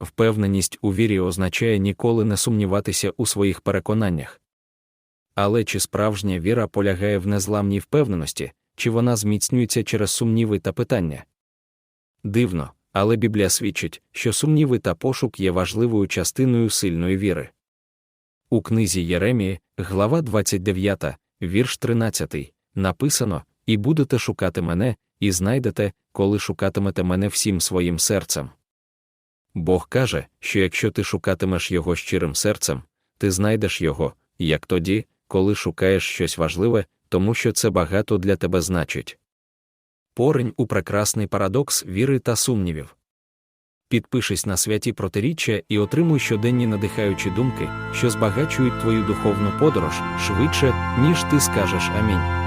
Впевненість у вірі означає ніколи не сумніватися у своїх переконаннях. Але чи справжня віра полягає в незламній впевненості, чи вона зміцнюється через сумніви та питання? Дивно, але Біблія свідчить, що сумніви та пошук є важливою частиною сильної віри. У книзі Єремії, глава 29, вірш 13, написано: І будете шукати мене, і знайдете, коли шукатимете мене всім своїм серцем. Бог каже, що якщо ти шукатимеш його щирим серцем, ти знайдеш його, як тоді, коли шукаєш щось важливе, тому що це багато для тебе значить. Поринь у прекрасний парадокс віри та сумнівів. Підпишись на святі протиріччя і отримуй щоденні надихаючі думки, що збагачують твою духовну подорож швидше, ніж ти скажеш амінь.